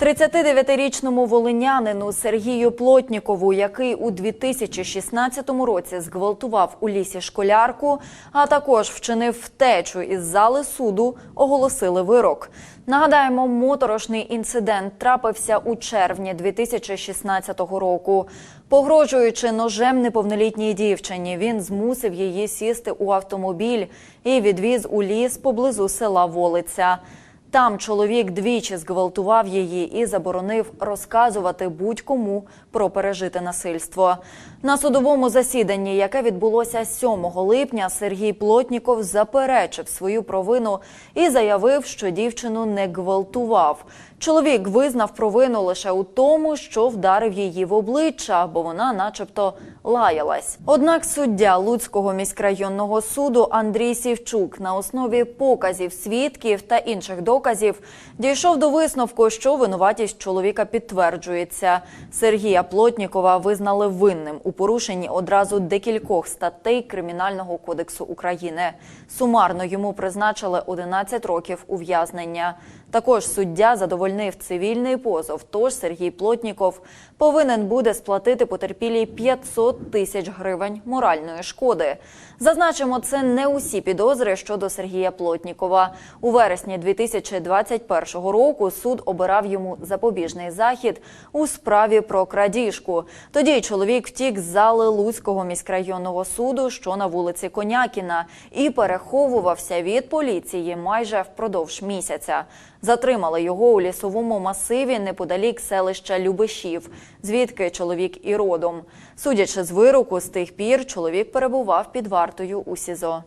39-річному волинянину Сергію Плотнікову, який у 2016 році зґвалтував у лісі школярку, а також вчинив втечу із зали суду, оголосили вирок. Нагадаємо, моторошний інцидент трапився у червні 2016 року. Погрожуючи ножем неповнолітній дівчині, він змусив її сісти у автомобіль і відвіз у ліс поблизу села Волиця. Там чоловік двічі зґвалтував її і заборонив розказувати будь-кому про пережите насильство. На судовому засіданні, яке відбулося 7 липня, Сергій Плотніков заперечив свою провину і заявив, що дівчину не гвалтував. Чоловік визнав провину лише у тому, що вдарив її в обличчя, бо вона, начебто, лаялась. Однак суддя Луцького міськрайонного суду Андрій Сівчук на основі показів свідків та інших доказів дійшов до висновку, що винуватість чоловіка підтверджується. Сергія Плотнікова визнали винним у порушенні одразу декількох статей Кримінального кодексу України. Сумарно йому призначили 11 років ув'язнення. Також суддя задовольнив цивільний позов. Тож Сергій Плотніков повинен буде сплатити потерпілій 500 тисяч гривень моральної шкоди. Зазначимо, це не усі підозри щодо Сергія Плотнікова. У вересні 2021 року суд обирав йому запобіжний захід у справі про крадіжку. Тоді чоловік втік з зали Луцького міськрайонного суду, що на вулиці Конякіна, і переховувався від поліції майже впродовж місяця. Затримали його у лісовому масиві неподалік селища Любешів, звідки чоловік і родом. Судячи з вироку, з тих пір чоловік перебував під вартою у СІЗО.